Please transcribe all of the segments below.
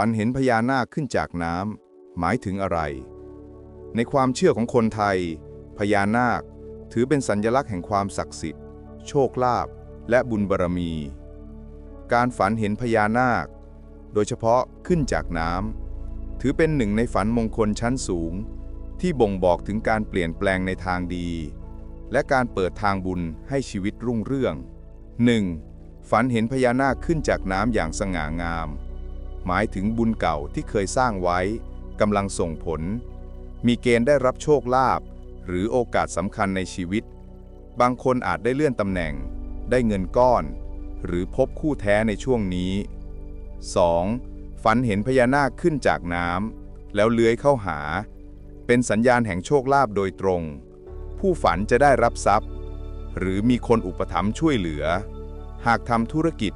ฝันเห็นพญานาคขึ้นจากน้ำหมายถึงอะไร ในความเชื่อของคนไทย พญานาคถือเป็นสัญลักษณ์แห่งความศักดิ์สิทธิ์ โชคลาภและบุญบารมี การฝันเห็นพญานาค โดยเฉพาะขึ้นจากน้ำถือเป็นหนึ่งในฝันมงคลชั้นสูง ที่บ่งบอกถึงการเปลี่ยนแปลงในทางดี และการเปิดทางบุญให้ชีวิตรุ่งเรือง 1. ฝันเห็นพญานาคขึ้นจากน้ำอย่างสง่างาม หมายถึงบุญเก่าที่เคยสร้างไว้กำลังส่งผล มีเกณฑ์ได้รับโชคลาภหรือโอกาสสำคัญในชีวิต บางคนอาจได้เลื่อนตำแหน่ง ได้เงินก้อน หรือพบคู่แท้ในช่วงนี้ 2. ฝันเห็นพญานาคขึ้นจากน้ำแล้วเลื้อยเข้าหา เป็นสัญญาณแห่งโชคลาภโดยตรง ผู้ฝันจะได้รับทรัพย์ หรือมีคนอุปถัมภ์ช่วยเหลือ หากทำธุรกิจ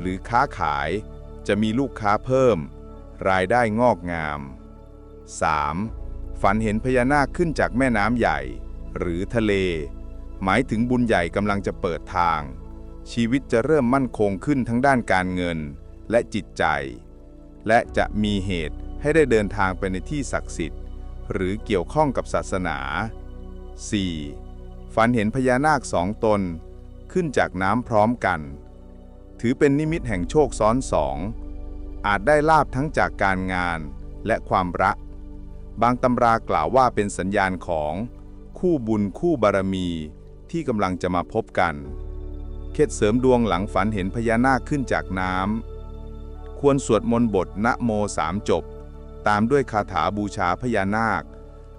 หรือค้าขาย จะมีลูกค้าเพิ่ม รายได้งอกงาม 3. ฝันเห็นพญานาคขึ้นจากแม่น้ำใหญ่ หรือทะเล หมายถึงบุญใหญ่กำลังจะเปิดทาง ชีวิตจะเริ่มมั่นคงขึ้นทั้งด้านการเงินและจิตใจ และจะมีเหตุให้ได้เดินทางไปในที่ศักดิ์สิทธิ์ หรือเกี่ยวข้องกับศาสนา 4. ฝันเห็นพญานาคสองตน ขึ้นจากน้ำพร้อมกัน ถือเป็นนิมิตแห่งโชคซ้อนสอง อาจได้ลาบทั้งจากการงานและความรัก บางตำรากล่าวว่าเป็นสัญญาณของคู่บุญคู่บารมีที่กำลังจะมาพบกัน เคล็ดเสริมดวงหลังฝันเห็นพญานาคขึ้นจากน้ำ ควรสวดมนต์บทนะโมสามจบ ตามด้วยคาถาบูชาพญานาค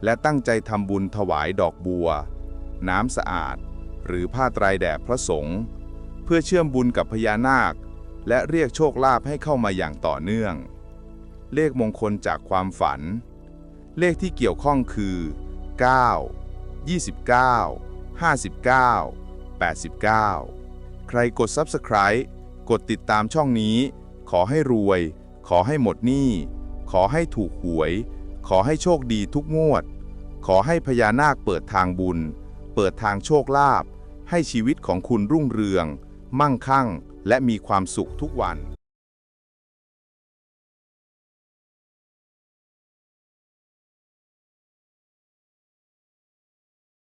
และตั้งใจทำบุญถวายดอกบัว น้ำสะอาด หรือผ้าไตรแด่พระสงฆ์เพื่อเชื่อมบุญกับพญานาค และเรียกโชคลาภให้เข้ามาอย่างต่อเนื่อง เลขมงคลจากความฝัน เลขที่เกี่ยวข้องคือ 9 29 59 89 ใครกด Subscribe กดติดตามช่องนี้ ขอให้รวย ขอให้หมดหนี้ ขอให้ถูกหวย ขอให้โชคดีทุกงวด ขอให้พญานาคเปิดทางบุญ เปิดทางโชคลาภให้ชีวิตของคุณรุ่งเรือง มั่งคั่ง และมีความสุขทุกวัน